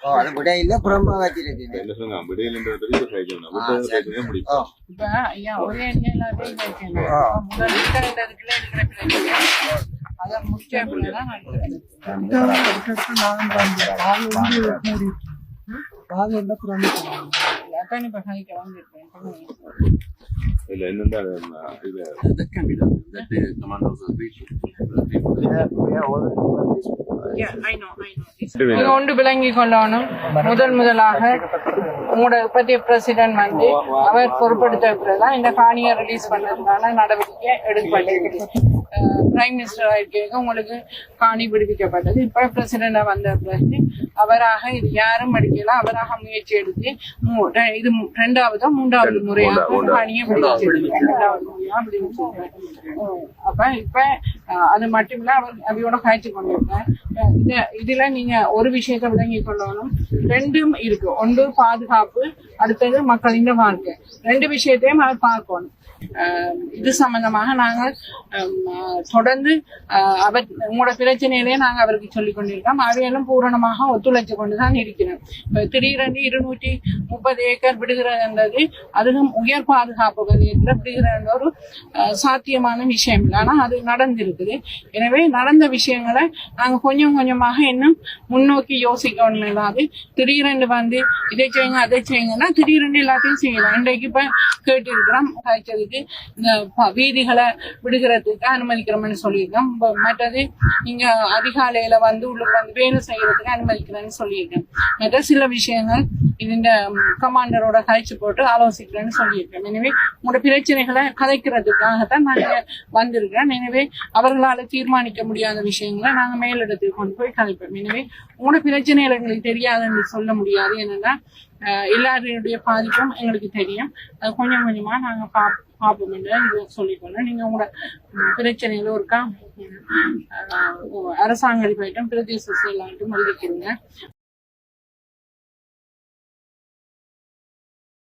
ஓ அது விட இல்ல புறம்பா வச்சிருக்கு என்ன சொல்லுங்க விடையில பெரிய முடியும். இப்ப ஐயா ஒரே எண்ணெயிலாவே வைக்கணும் முதல் இருக்கிற இடத்துல இருக்கிற பிரச்சனை அதை முடிச்ச அப்படிதான் அக்கா இப்ப கணிக்க வந்திருக்கேன் இல்ல இது That can be done. That the commandos ஒன்று விளங்கி கொள்ளணும். முதல் முதலாக உங்களோட பத்திய பிரசிடென்ட் வந்து அவர் பொறுப்படுத்த பிறகுதான் இந்த காணியை ரிலீஸ் பண்ணதுக்கான நடவடிக்கை எடுக்கப்பட்டது பிரைம் மினிஸ்டர் ஆயிருக்க உங்களுக்கு காணி விடுவிக்கப்பட்டது. இப்ப பிரசிடென்டா வந்த பிறகு அவராக இது யாரும் எடுக்கல. அவராக முயற்சி எடுத்து இது ரெண்டாவது மூன்றாவது முறையாக விடுவிச்சிருக்காங்க அஹ் அப்ப இப்ப அது மட்டும் இல்ல அவர் அவையோட காய்ச்சி அஹ் இந்த இதுல நீங்க ஒரு விஷயத்தை விளங்கி கொள்ளணும். ரெண்டும் இருக்கு. ஒன்று பாதுகாப்பு அடுத்தது மக்களின் வாழ்க்கை. ரெண்டு விஷயத்தையும் அவர் பார்க்கணும். இது சம்பந்தமாக நாங்கள் தொடர்ந்து அவர் உங்களோட பிரச்சனையிலேயே நாங்கள் அவருக்கு சொல்லிக் கொண்டிருக்கோம். அவையெல்லாம் பூரணமாக ஒத்துழைச்சு கொண்டுதான் இருக்கிறோம். இப்ப திடீரென்று இருநூற்றி முப்பது ஏக்கர் விடுகிறதுன்றது அதுவும் உயர் பாதுகாப்பு வலயத்தில் விடுகிறது ஒரு சாத்தியமான விஷயம். இல்லை ஆனால் அது நடந்திருக்குது. எனவே நடந்த விஷயங்களை நாங்கள் கொஞ்சம் கொஞ்சம் கொஞ்சமாக இன்னும் முன்னோக்கி யோசிக்கணும் ஏதாவது திடீரென்று வந்து இதை செய்யுங்க அதை செய்யுங்கன்னா திடீரென்று எல்லாத்தையும் செய்யலாம். இன்றைக்கு இப்போ கேட்டிருக்கிறோம். காய்ச்சலுக்கு இந்த வீதிகளை விடுகிறதுக்கு அனுமதிக்கிறோம்னு சொல்லியிருக்கோம். மற்றது நீங்க அதிகாலையில வந்து உள்ள வந்து வேலை செய்யறதுக்கு அனுமதிக்கிறேன்னு சொல்லியிருக்கேன் மற்ற சில விஷயங்கள் இந்த கமாண்டரோட கழிச்சு போட்டு ஆலோசிக்கிறேன்னு சொல்லியிருக்கேன் எனவே உங்களோட பிரச்சனைகளை கதைக்கிறதுக்காகத்தான் நாங்கள் வந்திருக்கிறோம். எனவே அவர்களால தீர்மானிக்க முடியாத விஷயங்களை நாங்க மேலிடத்துக்கு கொண்டு போய் கதைப்போம். எனவே உங்களோட பிரச்சனைகள் எங்களுக்கு தெரியாதுன்னு சொல்ல முடியாது. என்னன்னா எல்லாருடைய பாதிப்பும் எங்களுக்கு தெரியும். அது கொஞ்சம் கொஞ்சமா நாங்க பாப் பார்ப்போம் என்று இது சொல்லிக்கொள்ள நீங்க உங்களோட பிரச்சனைகளும் இருக்கா ஒருக்கா ம், போயிட்டும் பிரதேச செயலாட்டும் எழுதிக்கிறீங்க